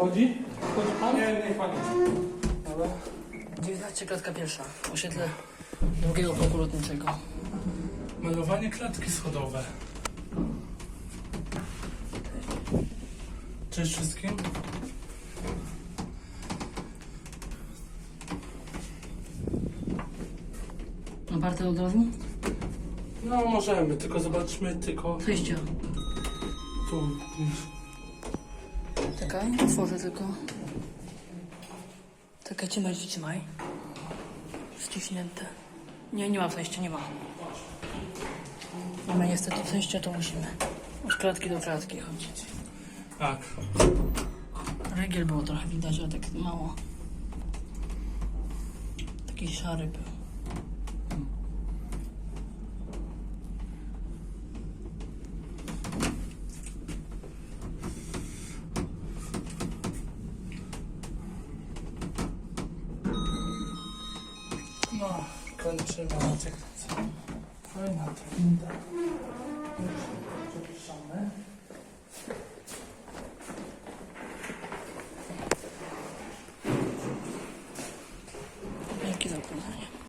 Wchodzi? Wchodzi pan? Nie, nie pani. Dobra. 19 klatka pierwsza. Osiedle drugiego bloku lotniczego. Malowanie klatki schodowe. Cześć wszystkim. Aparte od razu? No możemy, tylko zobaczmy tylko Przejścia. tu. Czekaj, otworzę tylko. Czekaj, trzymaj, trzymaj. Ściśnięte. Nie, nie ma przejścia, nie ma. Mamy niestety przejście, to musimy od klatki do klatki chodzić. Tak. Regiel było trochę widać, ale tak mało. Taki szary był. 아, 그건 7만 원 책까지. 소리 나 됩니다.